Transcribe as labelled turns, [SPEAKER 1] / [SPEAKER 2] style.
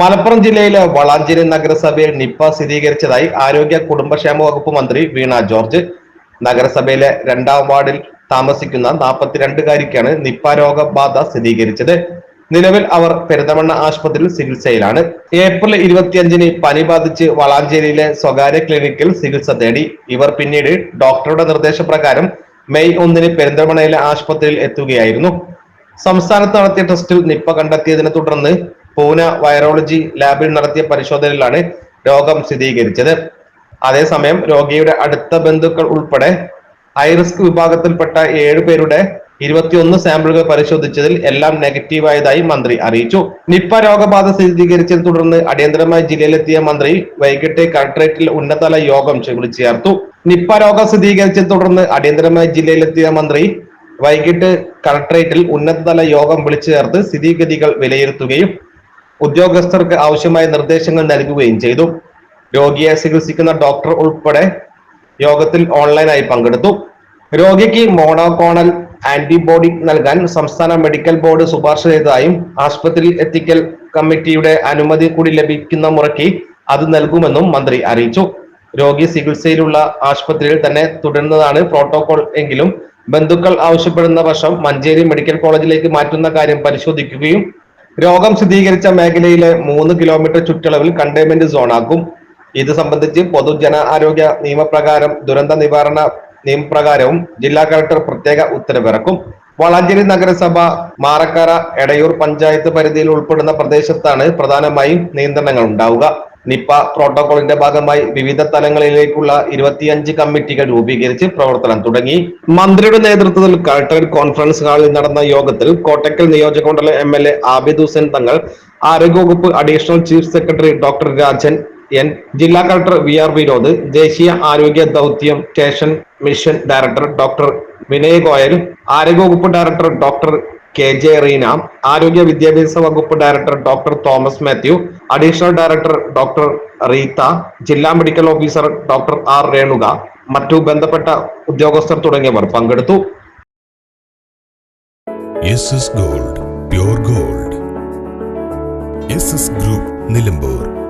[SPEAKER 1] മലപ്പുറം ജില്ലയിലെ വളാഞ്ചേരി നഗരസഭയിൽ നിപ്പ സ്ഥിരീകരിച്ചതായി ആരോഗ്യ കുടുംബക്ഷേമ വകുപ്പ് മന്ത്രി വീണ ജോർജ്. നഗരസഭയിലെ രണ്ടാം വാർഡിൽ താമസിക്കുന്ന നാൽപ്പത്തിരണ്ടുകാരിക്കാണ് നിപ്പ രോഗബാധ സ്ഥിരീകരിച്ചത്. നിലവിൽ അവർ പെരുന്തമണ്ണ ആശുപത്രിയിൽ ചികിത്സയിലാണ്. ഏപ്രിൽ ഇരുപത്തിയഞ്ചിന് പനി ബാധിച്ച് വളാഞ്ചേരിയിലെ സ്വകാര്യ ക്ലിനിക്കിൽ ചികിത്സ തേടി. ഇവർ പിന്നീട് ഡോക്ടറുടെ നിർദ്ദേശപ്രകാരം മെയ് ഒന്നിന് പെരിന്തമണ്ണയിലെ ആശുപത്രിയിൽ എത്തുകയായിരുന്നു. സംസ്ഥാനത്ത് നടത്തിയ ടെസ്റ്റിൽ നിപ്പ കണ്ടെത്തിയതിനെ തുടർന്ന് പൂന വൈറോളജി ലാബിൽ നടത്തിയ പരിശോധനയിലാണ് രോഗം സ്ഥിരീകരിച്ചത്. അതേസമയം രോഗിയുടെ അടുത്ത ബന്ധുക്കൾ ഉൾപ്പെടെ ഹൈറിസ്ക് വിഭാഗത്തിൽപ്പെട്ട ഏഴുപേരുടെ ഇരുപത്തിയൊന്ന് സാമ്പിളുകൾ പരിശോധിച്ചതിൽ എല്ലാം നെഗറ്റീവായതായി മന്ത്രി അറിയിച്ചു. നിപ്പ രോഗബാധ സ്ഥിരീകരിച്ചതിനെ തുടർന്ന് അടിയന്തരമായി ജില്ലയിലെത്തിയ മന്ത്രി വൈകിട്ട് കളക്ടറേറ്റിൽ ഉന്നതതല യോഗം വിളിച്ചു ചേർത്തു. നിപ്പ രോഗം സ്ഥിരീകരിച്ചതിനെ തുടർന്ന് അടിയന്തരമായി ജില്ലയിലെത്തിയ മന്ത്രി വൈകിട്ട് കളക്ടറേറ്റിൽ ഉന്നതതല യോഗം വിളിച്ചു ചേർത്ത് സ്ഥിതിഗതികൾ വിലയിരുത്തുകയും ഉദ്യോഗസ്ഥർക്ക് ആവശ്യമായ നിർദ്ദേശങ്ങൾ നൽകുകയും ചെയ്തു. രോഗിയെ ചികിത്സിക്കുന്ന ഡോക്ടർ ഉൾപ്പെടെ യോഗത്തിൽ ഓൺലൈനായി പങ്കെടുത്തു. രോഗിക്ക് മോണോകോണൽ ആന്റിബോഡി നൽകാൻ സംസ്ഥാന മെഡിക്കൽ ബോർഡ് ശുപാർശ ചെയ്തതായും ആശുപത്രിയിൽ എത്തിക്കൽ കമ്മിറ്റിയുടെ അനുമതി കൂടി ലഭിക്കുന്ന മുറയ്ക്ക് അത് നൽകുമെന്നും മന്ത്രി അറിയിച്ചു. രോഗി ചികിത്സയിലുള്ള ആശുപത്രിയിൽ തന്നെ തുടരുന്നതാണ് പ്രോട്ടോകോൾ എങ്കിലും ബന്ധുക്കൾ ആവശ്യപ്പെടുന്ന പക്ഷം മഞ്ചേരി മെഡിക്കൽ കോളേജിലേക്ക് മാറ്റുന്ന കാര്യം പരിശോധിക്കുകയും രോഗം സ്ഥിരീകരിച്ച മേഖലയിലെ മൂന്ന് കിലോമീറ്റർ ചുറ്റളവിൽ കണ്ടെയ്ൻമെന്റ് സോണാക്കും ഇത് സംബന്ധിച്ച് പൊതുജന ആരോഗ്യ നിയമപ്രകാരം ദുരന്ത നിവാരണ നിയമപ്രകാരവും ജില്ലാ കളക്ടർ പ്രത്യേക ഉത്തരവിറക്കും. വളാഞ്ചേരി നഗരസഭ മാറക്കര എടയൂർ പഞ്ചായത്ത് പരിധിയിൽ ഉൾപ്പെടുന്ന പ്രദേശത്താണ് പ്രധാനമായും നിയന്ത്രണങ്ങൾ ഉണ്ടാവുക. നിപ്പ പ്രോട്ടോകോളിന്റെ ഭാഗമായി വിവിധ തലങ്ങളിലേക്കുള്ള ഇരുപത്തിയഞ്ച് കമ്മിറ്റികൾ രൂപീകരിച്ച് പ്രവർത്തനം തുടങ്ങി. മന്ത്രിയുടെ നേതൃത്വത്തിൽ കളക്ടറേറ്റ് കോൺഫറൻസ് ഹാളിൽ നടന്ന യോഗത്തിൽ കോട്ടക്കൽ നിയോജകമണ്ഡലം M L A Abid Hussain Thangal ആരോഗ്യവകുപ്പ് additional chief secretary doctor Rajan N ജില്ലാ കളക്ടർ വി ആർ വിനോദ് ദേശീയ ആരോഗ്യ ദൗത്യം station mission director doctor Vinay Goyal ആരോഗ്യവകുപ്പ് director doctor K J Reena ആരോഗ്യ വിദ്യാഭ്യാസ വകുപ്പ് director doctor Thomas Mathew additional director doctor Rita ജില്ലാ medical officer doctor R Renuka മറ്റു ബന്ധപ്പെട്ട ഉദ്യോഗസ്ഥർ തുടങ്ങിയവർ പങ്കെടുത്തു.
[SPEAKER 2] Gold gold. ഗ്രൂപ്പ് നിലമ്പൂർ.